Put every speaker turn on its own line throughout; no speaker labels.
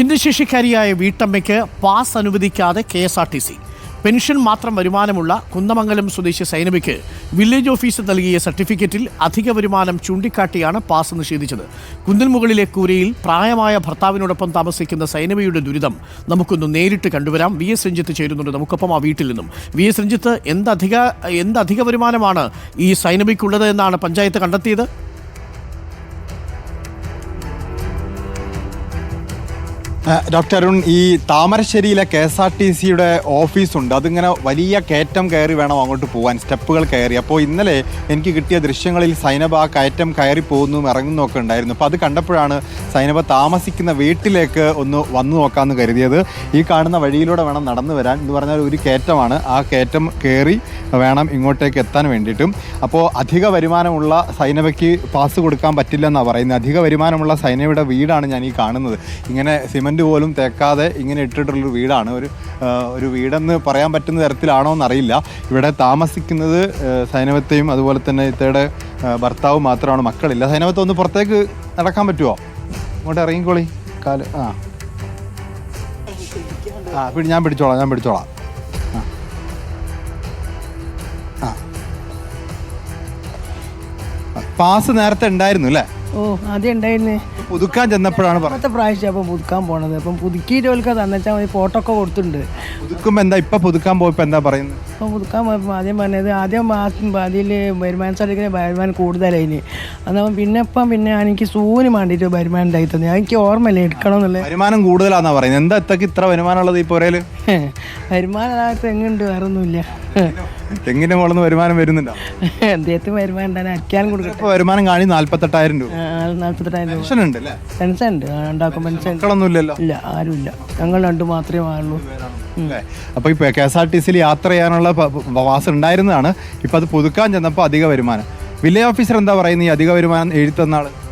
ഭിന്നശേഷിക്കാരിയായ വീട്ടമ്മയ്ക്ക് പാസ് അനുവദിക്കാതെ K S R T C. Pension മാത്രം വരുമാനമുള്ള കുന്നമംഗലം സ്വദേശി സൈനബിക്ക് വില്ലേജ് ഓഫീസ് നൽകിയ സർട്ടിഫിക്കറ്റിൽ അധിക വരുമാനം ചൂണ്ടിക്കാട്ടിയാണ് പാസ് നിഷേധിച്ചത്. കുന്നിൻ മുകളിലെ കൂരയിൽ പ്രായമായ ഭർത്താവിനോടൊപ്പം താമസിക്കുന്ന സൈനബയുടെ ദുരിതം നമുക്കൊന്ന് നേരിട്ട് കണ്ടുവരാം. വി എസ് രഞ്ജിത്ത് ചേരുന്നുണ്ട്. നമുക്കൊപ്പം ആ വീട്ടിൽ നിന്നും. വി എസ് രഞ്ജിത്ത് എന്തധിക എന്തധിക വരുമാനമാണ് ഈ സൈനബയ്ക്കുള്ളത് എന്നാണ് പഞ്ചായത്ത് കണ്ടെത്തിയത്?
ഡോക്ടർ അരുൺ ഈ താമരശ്ശേരിയിലെ കെ എസ് ആർ ടി സിയുടെ ഓഫീസുണ്ട്. അതിങ്ങനെ വലിയ കയറ്റം കയറി വേണം അങ്ങോട്ട് പോകാൻ സ്റ്റെപ്പുകൾ കയറി. അപ്പോൾ ഇന്നലെ എനിക്ക് കിട്ടിയ ദൃശ്യങ്ങളിൽ സൈനബ ആ കയറ്റം കയറി പോകുന്നതും ഇറങ്ങുന്നതും ഒക്കെ ഉണ്ടായിരുന്നു. അപ്പോൾ അത് കണ്ടപ്പോഴാണ് സൈനബ താമസിക്കുന്ന വീട്ടിലേക്ക് ഒന്ന് വന്നു നോക്കാമെന്ന് കരുതിയത്. ഈ കാണുന്ന വഴിയിലൂടെ വേണം നടന്നു വരാൻ. എന്ന് പറഞ്ഞാൽ ഒരു കയറ്റമാണ്. ആ കയറ്റം കയറി വേണം ഇങ്ങോട്ടേക്ക് എത്താൻ വേണ്ടിയിട്ടും. അപ്പോൾ അധിക വരുമാനമുള്ള സൈനബയ്ക്ക് പാസ് കൊടുക്കാൻ പറ്റില്ലെന്നാണ് പറയുന്നത്. അധിക വരുമാനമുള്ള സൈനബയുടെ വീടാണ് ഞാൻ ഈ കാണുന്നത്. ഇങ്ങനെ സിമന്റ് പോലും തേക്കാതെ ഇങ്ങനെ ഇട്ടിട്ടുള്ളൊരു വീടാണ്. ഒരു ഒരു വീടെന്ന് പറയാൻ പറ്റുന്ന തരത്തിലാണോ എന്നറിയില്ല. ഇവിടെ താമസിക്കുന്നത് സൈനവത്തെയും അതുപോലെ തന്നെ ഇത്തയുടെ ഭർത്താവും മാത്രമാണ് മക്കളില്ല. സൈനവത്തെ ഒന്ന് പുറത്തേക്ക് നടക്കാൻ പറ്റുമോ ഇങ്ങോട്ട് ഇറങ്ങിക്കോളി. കാൽ ആ. ആ പിടി ഞാൻ പിടിച്ചോളാം ഞാൻ പിടിച്ചോളാം. ആ. പാസ് നേരത്തെ ഉണ്ടായിരുന്നു അല്ലേ?
ഓ ആദ്യം ഉണ്ടായിരുന്നേ.
പുതുക്കാൻ ചെന്നപ്പോഴാണ് പറഞ്ഞത്.
അടുത്ത പ്രാവശ്യം അപ്പം പുതുക്കാൻ പോണത്. അപ്പം പുതുക്കിയിട്ട് ഓൽക്ക് തന്നെച്ചാൽ മതി. ഫോട്ടോ ഒക്കെ കൊടുത്തിട്ടുണ്ട്.
പുതുക്കുമ്പോൾ എന്താ ഇപ്പൊ പുതുക്കാൻ പോയപ്പോ എന്താ പറയുന്നത്?
അപ്പം പുതുക്കാൻ പോയപ്പോൾ ആദ്യം പറഞ്ഞത് ആദ്യം മാസം അതിൽ വരുമാന സർട്ടിഫിക്കറ്റ് വരുമാനം കൂടുതലായിന്. അന്നപ്പം പിന്നെ ഇപ്പം പിന്നെ എനിക്ക് സൂന് വേണ്ടിയിട്ട് വരുമാനം ഉണ്ടായി തന്നെ. എനിക്ക് ഓർമ്മയില്ല എടുക്കണം എന്നുള്ളത്.
വരുമാനം കൂടുതലാന്നാ പറയുന്നത്. എന്താ ഇത്ര വരുമാനം ഉള്ളത് ഈ പുരയിൽ?
വരുമാനം അതായത് എങ്ങുണ്ട് വേറെ ഒന്നുമില്ല
തെങ്ങിന്റെ മുകളിൽ നിന്ന് വരുമാനം വരുന്നുണ്ടോ?
അദ്ദേഹത്തിന് വരുമാനം ഉണ്ടാകാൻ അരക്കാനും കൊടുക്കട്ടെ.
വരുമാനം കാണി നാല്പത്തെട്ടായിരം രൂപ.
നാല്പത്തെട്ടായിരം രൂപ.
പെൻഷൻ ഉണ്ട്
പെൻഷൻ ഉണ്ട്. ഉണ്ടാക്കും പെൻഷൻ
മക്കളൊന്നും
ഇല്ല ആരുമില്ല. ഞങ്ങൾ രണ്ടു മാത്രമേ ആളുള്ളൂ.
അപ്പൊ ഈ കെ എസ് ആർ ടി സിയിൽ യാത്ര ചെയ്യാനുള്ള പ- ഉണ്ടായിരുന്നതാണ്. ഇപ്പൊ അത് പുതുക്കാൻ ചെന്നപ്പോ അധിക വരുമാനം. വില്ലേജ് ഓഫീസർ എന്താ പറയുന്നത് ഈ അധിക വരുമാനം എഴുതി തന്ന ആൾ
അത്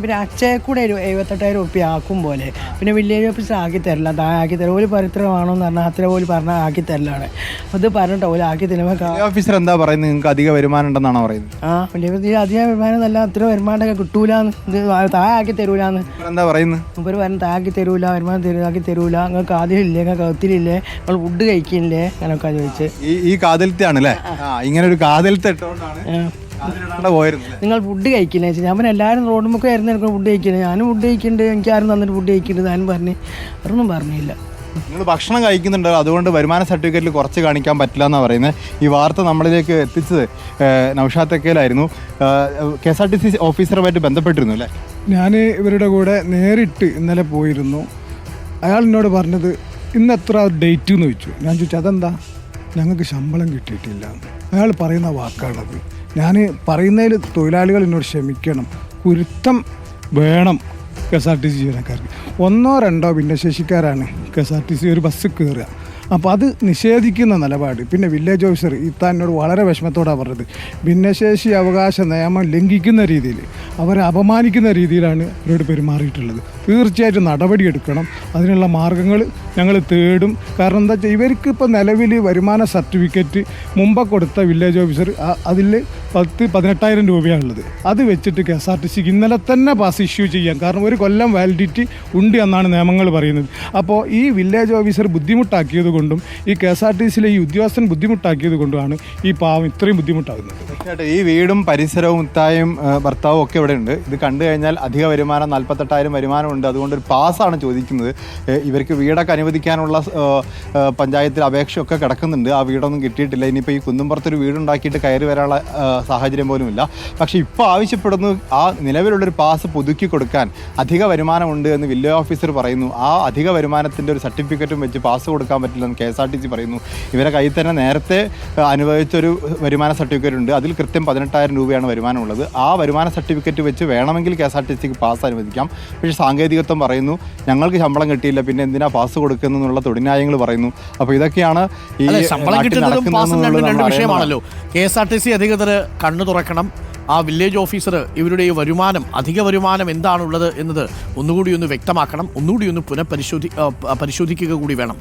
പിന്നെ അക്ഷയ കൂടെ എഴുപത്തെട്ടായിരം ഉറുപ്പ്യ ആക്കും പോലെ. പിന്നെ വില്ലേജ് ഓഫീസർ ആക്കി തരില്ല. താ ആക്കി തരും ഒരു പരിത്രമാണോന്ന് പറഞ്ഞാൽ അത്ര പോലും പറഞ്ഞാൽ ആക്കി തരലാണ് അത് പറഞ്ഞിട്ടോ ഓൽ ആക്കി തരുമ്പോൾ
ഓഫീസർ എന്താ പറയുന്നത്? നിങ്ങൾക്ക് അധിക വരുമാനം ഉണ്ടെന്നാണോ പറയുന്നത്?
ആ വില്ലേജ് ഓഫീസർ അധിക വരുമാനം നല്ല അത്ര വരുമാനമൊക്കെ കിട്ടൂലെന്ന്. ഇത് താഴെ ആക്കി തരൂലെന്ന്.
എന്താ പറയുന്നത്?
ഇവർ പറഞ്ഞ് താക്കി തരൂല വരുമാനം തരൂ ആക്കി തരൂല. നിങ്ങൾക്ക് ആദ്യം ഇല്ലേ നിങ്ങൾക്ക് കത്തിലില്ലേ നിങ്ങൾ ഫുഡ് കഴിക്കില്ലേ? അങ്ങനെയൊക്കെ ചോദിച്ച്.
ഈ ഈ കാതലത്തെയാണ് അല്ലേ ആ ഇങ്ങനെ ഒരു കാതലത്തെ ഇട്ടുകൊണ്ടാണ് അല്ലേ?
നിങ്ങൾ ഫുഡ് കഴിക്കില്ലേ ചോദിച്ചു ഞാൻ പിന്നെ എല്ലാവരും റോഡ് മുക്ക് ആയിരുന്നു എനിക്ക് ഫുഡ് കഴിക്കുന്നത് ഞാനും ഫുഡ് കഴിക്കുന്നുണ്ട് എനിക്ക് ആരും തന്നിട്ട് ഫുഡ് കഴിക്കുന്നുണ്ട് ഞാനും പറഞ്ഞ്. അവരൊന്നും പറഞ്ഞില്ല.
നിങ്ങൾ ഭക്ഷണം കഴിക്കുന്നുണ്ട്. അതുകൊണ്ട് വരുമാന സർട്ടിഫിക്കറ്റിൽ കുറച്ച് കാണിക്കാൻ പറ്റില്ല എന്നാണ് പറയുന്നത്. ഈ വാർത്ത നമ്മളിലേക്ക് എത്തിച്ചത് Noushad തെക്കേലായിരുന്നു. K S R T C ഓഫീസറുമായിട്ട് ബന്ധപ്പെട്ടിരുന്നു അല്ലേ?
ഞാൻ ഇവരുടെ കൂടെ നേരിട്ട് ഇന്നലെ പോയിരുന്നു. അയാൾ എന്നോട് പറഞ്ഞത് ഇന്ന് എത്ര ഡേറ്റ്? എന്ന് ചോദിച്ചു. ഞാൻ ചോദിച്ചു അതെന്താ? ഞങ്ങൾക്ക് ശമ്പളം കിട്ടിയിട്ടില്ല. അയാൾ പറയുന്ന വാക്കാണത്. ഞാൻ പറയുന്നതിൽ തൊഴിലാളികൾ എന്നോട് ക്ഷമിക്കണം. കുരുത്തം വേണം K S R T C ജീവനക്കാർക്ക്. ഒന്നോ രണ്ടോ ഭിന്നശേഷിക്കാരാണ് K S R T C ഒരു ബസ് കയറുക അപ്പോൾ അത് നിഷേധിക്കുന്ന നിലപാട്. പിന്നെ വില്ലേജ് ഓഫീസർ ഇത്താൻ എന്നോട് വളരെ വിഷമത്തോടാണ് പറഞ്ഞത്. ഭിന്നശേഷി അവകാശ നിയമം ലംഘിക്കുന്ന രീതിയിൽ അവരെ അപമാനിക്കുന്ന രീതിയിലാണ് അവരോട് പെരുമാറിയിട്ടുള്ളത്. തീർച്ചയായിട്ടും നടപടിയെടുക്കണം. അതിനുള്ള മാർഗങ്ങൾ ഞങ്ങൾ തേടും. കാരണം എന്താ വെച്ചാൽ ഇവർക്ക് ഇപ്പോൾ നിലവിൽ വരുമാന സർട്ടിഫിക്കറ്റ് മുമ്പ് കൊടുത്ത വില്ലേജ് ഓഫീസർ അതിൽ പത്ത് പതിനെട്ടായിരം രൂപയാണുള്ളത് അത് വെച്ചിട്ട് കെ എസ് ആർ ടി സിക്ക് ഇന്നലെ തന്നെ പാസ് ഇഷ്യൂ ചെയ്യാം. കാരണം ഒരു കൊല്ലം വാലിഡിറ്റി ഉണ്ട് എന്നാണ് നിയമങ്ങൾ പറയുന്നത്. അപ്പോൾ ഈ വില്ലേജ് ഓഫീസർ ബുദ്ധിമുട്ടാക്കിയത് കൊണ്ടും ഈ കെ എസ് ആർ ടി സിയിലെ ഈ ഉദ്യോഗസ്ഥൻ ബുദ്ധിമുട്ടാക്കിയത് കൊണ്ടുമാണ് ഈ പാവം ഇത്രയും ബുദ്ധിമുട്ടാകുന്നത്.
തീർച്ചയായിട്ടും ഈ വീടും പരിസരവും മുത്തായും ഭർത്താവും ഒക്കെ ഇവിടെ ഉണ്ട്. ഇത് കണ്ടു കഴിഞ്ഞാൽ അധിക വരുമാനം നാൽപ്പത്തെട്ടായിരം വരുമാനമുണ്ട് അതുകൊണ്ട് ഒരു പാസ്സാണ് ചോദിക്കുന്നത്. ഇവർക്ക് വീടൊക്കെ അനുവദിക്കാനുള്ള പഞ്ചായത്തിൽ അപേക്ഷയൊക്കെ കിടക്കുന്നുണ്ട്. ആ വീടൊന്നും കിട്ടിയിട്ടില്ല. ഇനിയിപ്പോൾ ഈ കുന്നുംപുറത്തൊരു വീടുണ്ടാക്കിയിട്ട് കയറി വരാനുള്ള സാഹചര്യം പോലും ഇല്ല പക്ഷേ ഇപ്പോൾ ആവശ്യപ്പെടുന്നു ആ നിലവിലുള്ളൊരു പാസ് പുതുക്കി കൊടുക്കാൻ അധിക വരുമാനമുണ്ട് എന്ന് വില്ലേജ് ഓഫീസർ പറയുന്നു. ആ അധിക വരുമാനത്തിന്റെ ഒരു സർട്ടിഫിക്കറ്റും വെച്ച് പാസ് കൊടുക്കാൻ പറ്റില്ലെന്ന് K S R T C പറയുന്നു. ഇവരെ കയ്യിൽ തന്നെ നേരത്തെ അനുഭവിച്ചൊരു വരുമാന സർട്ടിഫിക്കറ്റ് ഉണ്ട്. അതിൽ കൃത്യം പതിനെട്ടായിരം രൂപയാണ് വരുമാനമുള്ളത്. ആ വരുമാന സർട്ടിഫിക്കറ്റ് വെച്ച് വേണമെങ്കിൽ കെ എസ് ആർ ടി സിക്ക് പാസ് അനുവദിക്കാം. പക്ഷേ സാങ്കേതികത്വം പറയുന്നു ഞങ്ങൾക്ക് ശമ്പളം കിട്ടിയില്ല പിന്നെ എന്തിനാ പാസ് കൊടുക്കുന്നുള്ള തൊഴിലായങ്ങൾ പറയുന്നു. അപ്പോൾ ഇതൊക്കെയാണ് ഈ
ശമ്പളം കിട്ടുന്നതും വിഷയമാണല്ലോ. K S R T C അധികൃതർ കണ്ണു തുറക്കണം. ആ വില്ലേജ് ഓഫീസർ ഇവരുടെ ഈ വരുമാനം അധിക വരുമാനം എന്താണുള്ളത് എന്നത് ഒന്നുകൂടി ഒന്ന് വ്യക്തമാക്കണം. ഒന്നുകൂടി ഒന്ന് പുനഃപരിശോധി പരിശോധിക്കുക കൂടി വേണം.